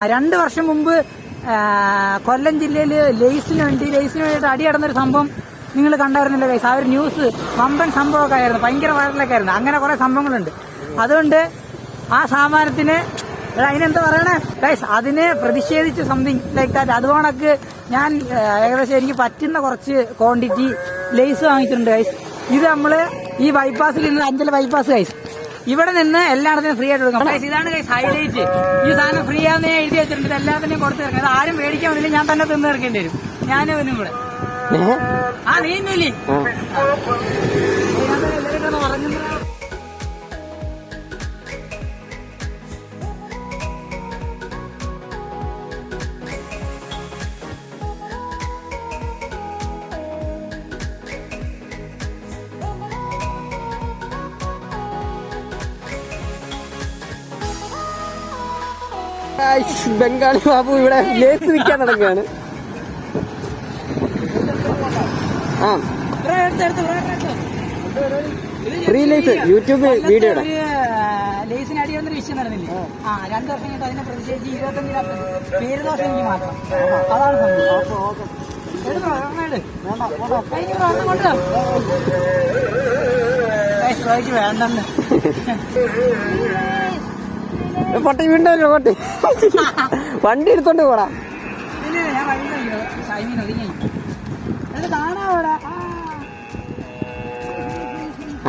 രണ്ട് വർഷം മുമ്പ് കൊല്ലം ജില്ലയിൽ ലേസിന് വേണ്ടി ലേസിന് വേണ്ടിയിട്ട് അടിയടന്നൊരു സംഭവം നിങ്ങൾ കണ്ടായിരുന്നില്ല കൈസ് ആ ഒരു ന്യൂസ് വമ്പൻ സംഭവമൊക്കെ ആയിരുന്നു ഭയങ്കര വൈറലൊക്കെ ആയിരുന്നു. അങ്ങനെ കുറെ സംഭവങ്ങളുണ്ട്. അതുകൊണ്ട് ആ സാമാനത്തിന് അതിനെന്താ പറയണേ? ഗൈസ് അതിനെ പ്രതിഷേധിച്ച് സംതിങ് ലൈക്ക് ദാറ്റ് അതുകൊണ്ടൊക്കെ ഞാൻ ഏകദേശം എനിക്ക് പറ്റുന്ന കുറച്ച് ക്വാണ്ടിറ്റി ലേസ് വാങ്ങിച്ചിട്ടുണ്ട് ഗൈസ് ഇത് നമ്മൾ ഈ ബൈപ്പാസിൽ ഇന്ന് അഞ്ചൽ ബൈപ്പാസ് ഗൈസ് ഇവിടെ നിന്ന് എല്ലായിടത്തും ഫ്രീ ആയിട്ട് കൊടുക്കാം. ഇതാണ് കൈസ് ഹൈലൈറ്റ് ഈ സാധനം ഫ്രീ ആണെന്ന് ഞാൻ എഴുതി വെച്ചിട്ടുണ്ട്. എല്ലാത്തിനും കൊടുത്തു തീർക്കാം അത് ആരും മേടിക്കാൻ വന്നില്ല. ഞാൻ തന്നെ തിന്നു തീർക്കേണ്ടി വരും. ഞാനും ഇവനും കൂടെ. ആ നീ ബംഗാളി ബാബു ഇവിടെ ലേസ് വിൽക്കാൻ നടക്കുകയാണ് ആ. ഫ്രീ ലേസ് യൂട്യൂബ് വീഡിയോ ലേസിന് അടി വിഷയം ആ വർഷം പേര് അതാണ് സംഭവം. വേണ്ടെന്ന്. പൊട്ടി വീണ്ടല്ലോ പട്ടി? വണ്ടി എടുത്തോണ്ട് പോടാ.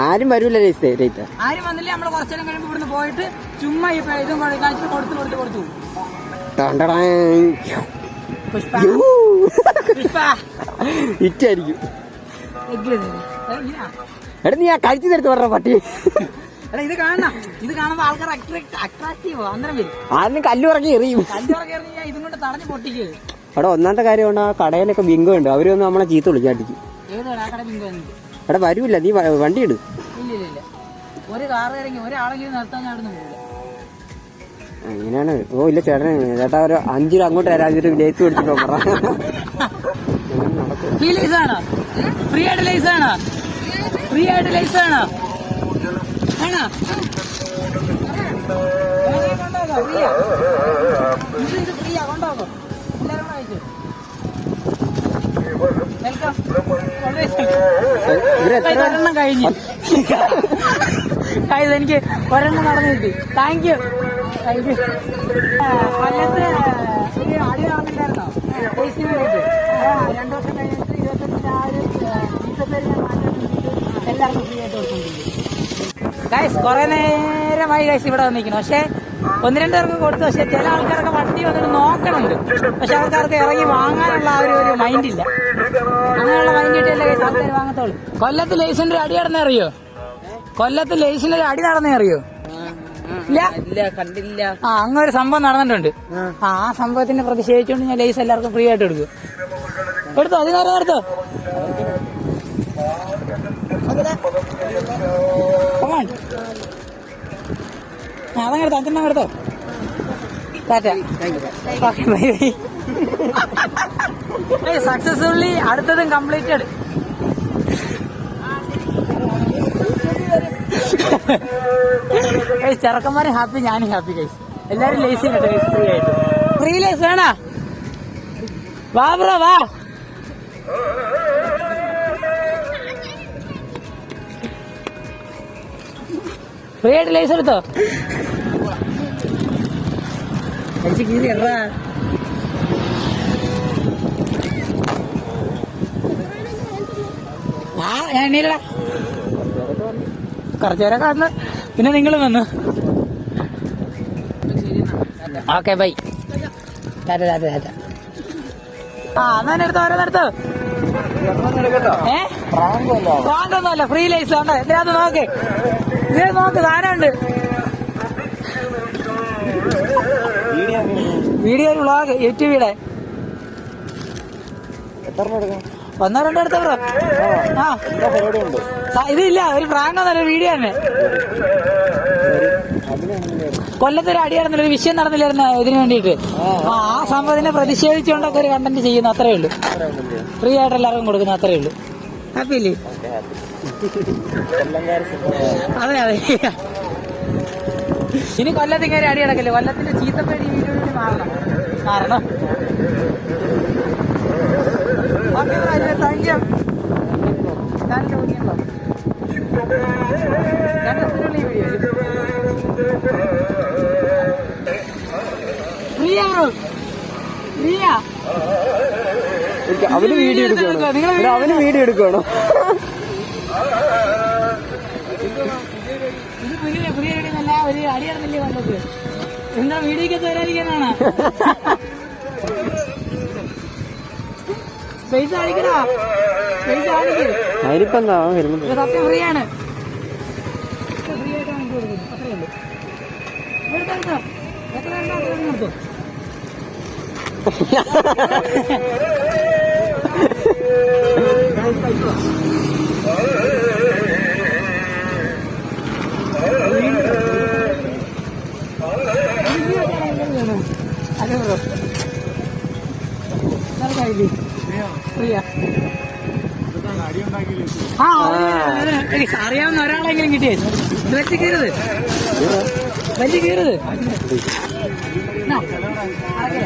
ആരും വരൂല ആരും വന്നില്ല? കഴിയുമ്പോ ഇവിടുന്ന് പോയിട്ട് ചുമ്മാ ഈ ഇതും കൊടുത്ത് ഇറ്റായിരിക്കും. എടുത്ത് ഞാൻ എടാ നീ ആ കഴിച്ചു തരത്ത് പറഞ്ഞ പട്ടി. എടാ ഇത് കാണണം? ഇത് കാണുമ്പോ ആൾക്കാർ അട്രാക്റ്റീവ് അന്നേരം വരും. ആരും കല്ലുറക്കി എറിയും. കല്ലുറക്കി ഞാൻ ഇതും കൊണ്ട് തടഞ്ഞു പൊട്ടിക്കുക എടാ ഒന്നാമത്തെ കാര്യം കൊണ്ട് ആ കടയിലൊക്കെ ബിങ്കോ ഉണ്ട്. അവർ വന്ന് നമ്മളെ ചീത്ത വിളിക്കാട്ടിക്കും എടാ വരൂല്ല നീ വണ്ടി ഇട്. ഒരു കാർ ഇറങ്ങി ഒരാളെങ്കിലും നിർത്താൻ ഞാൻ പോകില്ല അങ്ങനെയാണ്. ഓ ഇല്ല ചേട്ടന് ചേട്ടാ ഒരു അഞ്ചു രൂപ അങ്ങോട്ട് തരാം അഞ്ചു രൂപ ലേറ്റ് കൊടുത്തിട്ടോ പറ ഫ്രീ ലൈസ് ആണോ? ഫ്രീ ആയിട്ട് ലൈസ് ആണോ? ഫ്രീ ആയിട്ട് ലൈസ് ആണോ? ആണോ ഫ്രീയാ. ഇത് ഫ്രീയാ? കൊണ്ടോകോ എല്ലാവരും എത്ര ഒരെണ്ണം കഴിഞ്ഞു. ഇത് എനിക്ക് ഒരെണ്ണം നടന്നു കിട്ടി. താങ്ക് യു താങ്ക് യു കൊല്ലത്ത് ഒരു അടി ആ, രണ്ടു വർഷം കഴിഞ്ഞിട്ട് ഇരുപത്തഞ്ചിന് ആ ഒരു ചീത്തപ്പേര് ഞാൻ മാറ്റാൻ വേണ്ടിയിട്ട് എല്ലാവർക്കും ഫ്രീ ആയിട്ട് കൊടുക്കുന്നുണ്ട് ഗൈസ് കുറെ നേരമായി ഗൈസ് ഇവിടെ വന്നിരിക്കുന്നു. പക്ഷെ ഒന്ന് രണ്ട് പേർക്ക് കൊടുത്തു. പക്ഷെ ചില ആൾക്കാരൊക്കെ വണ്ടി വന്നിട്ട് നോക്കണുണ്ട്. പക്ഷെ ആൾക്കാർക്ക് ഇറങ്ങി വാങ്ങാനുള്ള ആ ഒരു ഒരു മൈൻഡ് ഇല്ല. അങ്ങനെയുള്ള മൈൻഡ് കിട്ടിയല്ലേ ഗൈസ് ആൾക്കാർ വാങ്ങത്തുള്ളൂ. കൊല്ലത്ത് ലൈസിന്റെ ഒരു അടി നടന്നേ അറിയോ? കൊല്ലത്ത് ലൈസിന്റെ ഒരു അടി നടന്നേ അറിയോ? ഇല്ല? കണ്ടില്ല. ആ അങ്ങനെ ഒരു സംഭവം നടന്നിട്ടുണ്ട്. ആ. ആ സംഭവത്തിന് പ്രതിഷേധിച്ചുകൊണ്ട് ഞാൻ ലൈസ് എല്ലാവർക്കും ഫ്രീ ആയിട്ട് എടുക്കും എടുത്തോ അതിനേരം എടുത്തോ? അതങ്ങ് എടുത്തോ അഞ്ചെണ്ണം എടുത്തോ. Tata. Okay bye bye. Successfully അടുത്തതും കംപ്ലീറ്റഡ് ചെറുക്കന്മാരും ഹാപ്പി ഞാനും ഹാപ്പി കൈസ് എല്ലാരും ലേസി കേട്ടോ ഫ്രീ ആയിട്ട്. ഫ്രീ ലേസ് വേണ? വാ ബ്രോ വാ. ഫ്രീ ആയിട്ട് ലേസ് എടുത്തോ? കഴിച്ച് കീറി ആ ഞാൻ എണ്ണീലടാ കുറച്ചു പേരൊക്കെ വന്ന് പിന്നെ നിങ്ങൾ വന്ന്. Okay bye. Tata tata tata ആ എന്നാ എടുത്തോ ഓരോന്നെടുത്തോ ഏ? ഫ്രീ ലൈസ് ഉണ്ടോ എന്തിനകത്ത് നോക്ക്. ഇത് നോക്ക് സാധനമുണ്ട്. വീഡിയോ വ്ളോഗ് യൂട്യൂബിലെ ഒന്നോ രണ്ടോ എടുത്തോ ബ്രോ. ആ. സ- ഇതില്ല ഒരു പ്രാങ്ക് ഒന്നല്ല വീഡിയോ തന്നെ കൊല്ലത്ത് ഒരു അടി നടന്നില്ല ഒരു വിഷയം നടന്നില്ലായിരുന്നു ഇതിനു വേണ്ടിട്ട് ആ ആ സംഭവത്തിനെ പ്രതിഷേധിച്ചുകൊണ്ടൊക്കെ ഒരു കണ്ടന്റ് ചെയ്യുന്നു അത്രേ ഉള്ളൂ. ഫ്രീ ആയിട്ട് എല്ലാവർക്കും കൊടുക്കുന്നു അത്രേ ഉള്ളൂ. ഹാപ്പി അല്ലേ? അതെ അതെ. ഇനി കൊല്ലത്ത് കയറി അടി അടക്കല്ലേ? കൊല്ലത്തിന്റെ ചീത്തപ്പേടി ഈ വീഡിയോ കൂടി മാറണം. മാറണം. താങ്ക് യു അവന് വീഡിയോ എടുക്കണം അവന് വീഡിയോ എടുക്കണോ ഒരു അടിയാണെന്നല്ലേ വന്നത്? എന്താ വീഡിയോക്ക് വരാതിരിക്കാനാണ് പൈസ കാണിക്കണോ പൈസ കാണിക്ക് അതിനിപ്പോ എന്താ അവൻ വരുന്നത് ഇത് സത്യം ഫ്രീ ആണ് ഫ്രീ ആയിട്ട് വാങ്ങിച്ചു കൊടുക്കുന്നു അത്രേ ഉള്ളൂ. എടുത്തോ, എടുത്തോ. എത്ര എണ്ണം ഉണ്ട് എന്ന് എടുത്തോ. അതെ ബ്രോ നടക്കായില്ലേ ഫ്രീയാ ആ അറിയാവുന്ന ഒരാളെങ്കിലും കിട്ടിയേ. വെച്ച് കീറത് വലിയ കീറത് എന്നാ, അടക്കേ.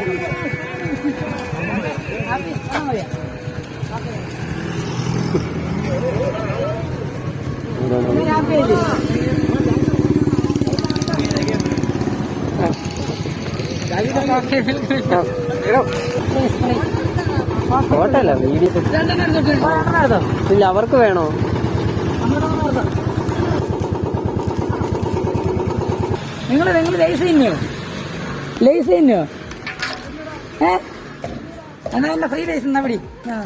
ഫോട്ടോ അല്ല വീഡിയോ ഇല്ല അവർക്ക് വേണോ? നിങ്ങൾ നിങ്ങൾ ലൈസ് തന്നെയോ ലൈസ് തന്നെയോ ഏ? എന്നാ എന്റെ ഫ്രീ ലൈസ് എന്നാ പിടി. ആ.